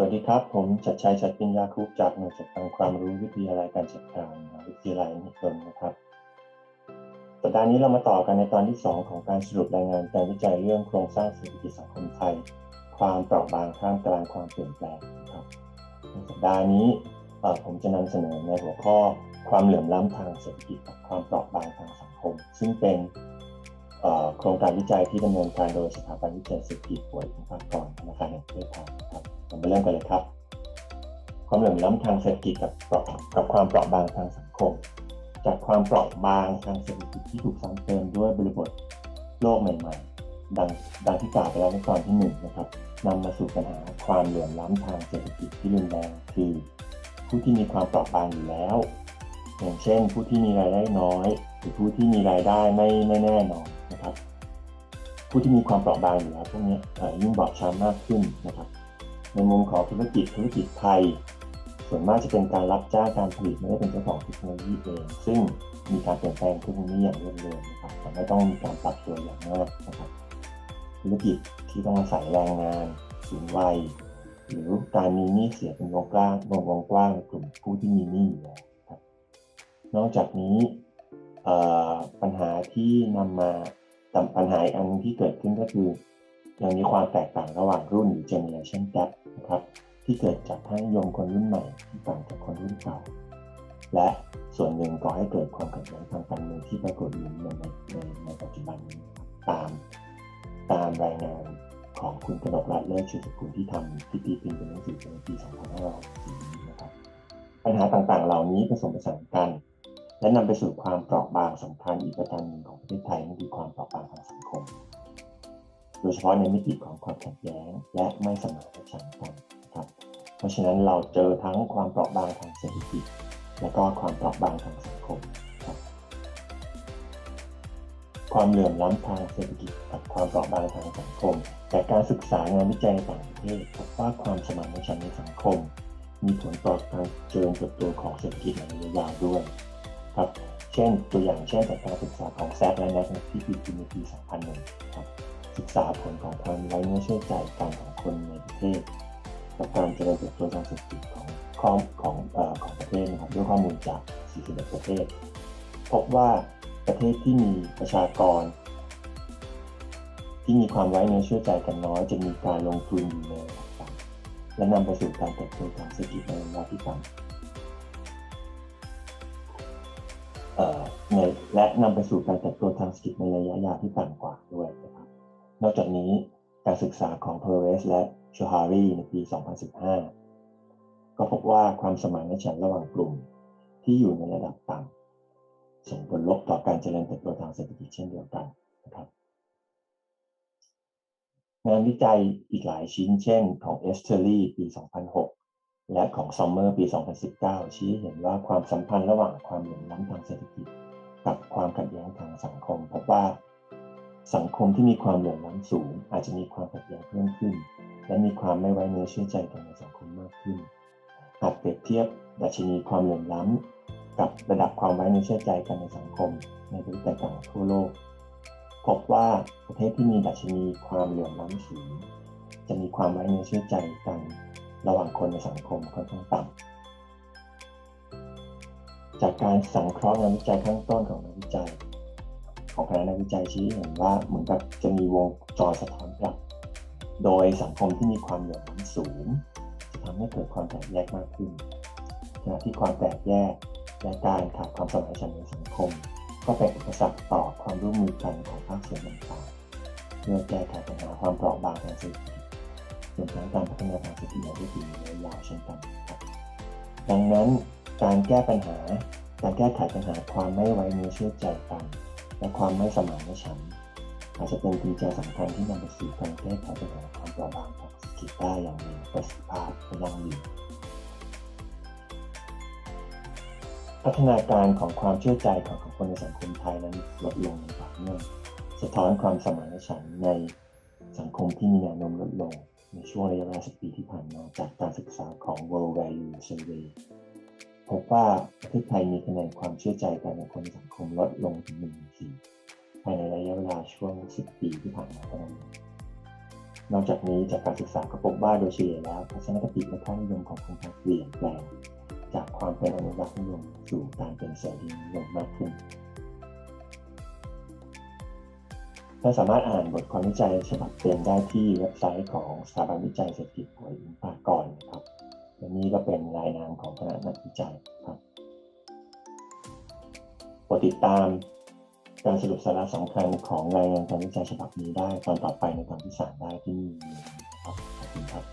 สวัสดีครับ ผมชัดชัยชัดปิญญาคุปจากหน่วยจัดการความรู้วิทยาลัยการจัดการมหาวิทยาลัยมหิดลนะครับสัปดาห์นี้เรามาต่อกันในตอนที่ 2 ของการสรุปรายงานการวิจัยเรื่องโครงสร้างเศรษฐกิจสังคมไทย ความเปราะบางท่ามกลางความเปลี่ยนแปลงครับในสัปดาห์นี้ผมจะนำเสนอในหัวข้อความเหลื่อมล้ำทางเศรษฐกิจกับความเปราะบางทางสังคม ซึ่งเป็น โครงการวิจัยที่ดำเนินการโดยสถาบันวิจัยเศรษฐกิจป่วยของภาคกรธนาคารแห่งประเทศไทยครับเรามาเริ่มกันเลยครับ ความเหลื่อมล้ำทางเศรษฐกิจกับกับความเปราะบางทางสังคม จากความเปราะบางทางเศรษฐกิจที่ถูกซ้ำเติมด้วยบริบทโลกใหม่ ๆ ดังดังที่กล่าวไปแล้วในตอนที่หนึ่งนะครับนำมาสู่ปัญหาความเหลื่อมล้ำทางเศรษฐกิจที่รุนแรงคือ ผู้ที่มีความเปราะบางอยู่แล้ว อย่างเช่น ผู้ที่มีรายได้น้อย หรือผู้ที่มีรายได้ไม่ไม่แน่นอนนะครับ ผู้ที่มีความเปราะบางอยู่แล้วพวกนี้ยิ่งบอบช้ำมากขึ้นนะครับ ในมุมของธุรกิจธุรกิจไทย ส่วนมากจะเป็นการรับจ้างการผลิตไม่ได้เป็นเจ้าของเทคโนโลยีเองซึ่งมีการเปลี่ยนแปลงทคโนโลยีอย่างรวดเร็วนะครับทำให้ต้องมีการปรับตัวอย่างมากนะครับธุรกิจที่ต้องอาศัยแรงงานสูงวัยหรือการมีหนี้เสียเป็นวงกว้างวงวงกว้างในกลุ่มผู้ที่มีหนี้อยู่แล้วครับ นอกจากนี้ ปัญหาที่นำมาปัญหาอันที่เกิดขึ้นก็คือยังมีความแตกต่างระหว่างรุ่นหรือ generation gap นะครับที่เกิดจากท่านิยมคนรุ่นใหม่ที่ต่างจากคนรุ่นเก่าและส่วนหนึ่งก่อให้เกิดความขัดแย้งทางการเมืองที่ปรากฏอยู่ในในในปัจจุบันนี้ตามตามรายงานของคุณกนกรัตน์เลิศชูสกุลที่ทำที่ตีพิมพ์เป็นหนังสือในปี 2564นะครับปัญหาต่างๆ เหล่านี้ผสมผสานกัน และนำไปสู่ความเปราะบางสำคัญอีกประการหนึ่งของประเทศไทยนั่นคือความเปราะบางทางสังคม โดยเฉพาะในมิติของความขัดแย้งและไม่สมานฉันท์กันครับ เพราะฉะนั้นเราเจอทั้งความเปราะบางทางเศรษฐกิจ และก็ความเปราะบางทางสังคมครับความเหลื่อมล้ำทางเศรษฐกิจกับความเปราะบางทางสังคม แต่การศึกษางานวิจัยต่างประเทศพบว่าความสมานฉันท์ในสังคม มีผลต่อการเจริญเติบโตของเศรษฐกิจในระยะยาวด้วย ครับ เช่นตัวอย่างเช่นจากการศึกษาของแซกและแนทที่ปีในปี 2001ครับศึกษาผลของความไว้เนื้อเชื่อใจกันของคนในประเทศกับการเจริญเติบโตทางเศรษฐกิจของของของของประเทศนะครับด้วยข้อมูลจาก 41 ประเทศ พบว่าประเทศที่มีประชากร ที่มีความไว้เนื้อเชื่อใจกันน้อยจะมีการลงทุนอยู่ในระดับต่ำและนำไปสู่การเติบโตทางเศรษฐกิจในระยะที่ต่ำ ในและนำไปสู่การเติบโตทางเศรษฐกิจในระยะยาวที่ต่ำกว่าด้วยนะครับ นอกจากนี้การศึกษาของเพอร์เรสและชูฮารีในปี 2015 ก็พบว่าความสมานฉันท์ระหว่างกลุ่มที่อยู่ในระดับต่ำส่งผลลบต่อการเจริญเติบโตทางเศรษฐกิจเช่นเดียวกันนะครับงานวิจัยอีกหลายชิ้นเช่นของเอสเทอรี่ปี 2006 และของซัมเมอร์ปี 2019 ชี้เห็นว่าความสัมพันธ์ระหว่างความเหลื่อมล้ำทางเศรษฐกิจ กับความขัดแย้งทางสังคมพบว่า สังคมที่มีความเหลื่อมล้ำสูง อาจจะมีความขัดแย้งเพิ่มขึ้น และมีความไม่ไว้เนื้อเชื่อใจกันในสังคมมากขึ้น หากเปรียบเทียบดัชนีความเหลื่อมล้ำ กับระดับความไว้เนื้อเชื่อใจกันในสังคม ในประเทศต่างๆทั่วโลก พบว่าประเทศที่มีดัชนีความเหลื่อมล้ำสูง จะมีความไว้เนื้อเชื่อใจกัน ระหว่างคนในสังคมค่อนข้างต่ำจากการสังเคราะห์งานวิจัยข้างต้นของนักวิจัย ของคณะนักวิจัยชี้เห็นว่าเหมือนกับจะมีวงจรสะท้อนกลับ โดยสังคมที่มีความเหลื่อมล้ำสูงจะทำให้เกิดความแตกแยกมากขึ้นขณะที่ความแตกแยกและการขาดความสมานฉันท์ในสังคม ก็เป็นอุปสรรคต่อความร่วมมือกันของภาคส่วนต่างๆเพื่อแก้ไขปัญหาความเปราะบางทางเศรษฐกิจ รวมทั้งการพัฒนาทางเศรษฐกิจในที่ระยะยาวเช่นกันครับดังนั้นการแก้ปัญหาการแก้ไขปัญหาความไม่ไว้เนื้อเชื่อใจกัน และความไม่สมานฉันท์อาจจะเป็นกุญแจสำคัญที่นำไปสู่การแก้ไขปัญหาความเปราะบางทางเศรษฐกิจได้อย่างมีประสิทธิภาพและยั่งยืนพัฒนาการของความเชื่อใจของคนในสังคมไทยนั้นลดลงอย่างต่อเนื่องสะท้อนความสมานฉันท์ในสังคมที่มีแนวโน้มลดลง ในช่วงระยะเวลา10 ปีที่ผ่านมาจากการศึกษาของ World Value Survey พบว่าประเทศไทยมีคะแนนความเชื่อใจกันในคนสังคมลดลงถึง1ใน4ภายในระยะเวลาช่วง 10 ปีที่ผ่านมาเท่านั้นนอกจากนี้จากการศึกษาก็พบว่าโดยเฉลี่ยแล้วทัศนคติและค่านิยมของคนไทยเปลี่ยนแปลงจากความเป็นอนุรักษ์นิยมสู่การเป็นเสรีนิยมมากขึ้น ก็สามารถอ่านบทความวิจัยฉบับเต็มได้ที่เว็บไซต์ของสถาบันวิจัยเศรษฐกิจหวยอินปากรนะครับและนี่ก็เป็นรายนามของคณะนักวิจัยครับกดติดตามการสรุปสาระสำคัญของรายงานการวิจัยฉบับนี้ได้ตอนต่อไปในตอนที่สามได้ที่นี่นะครับขอบคุณครับ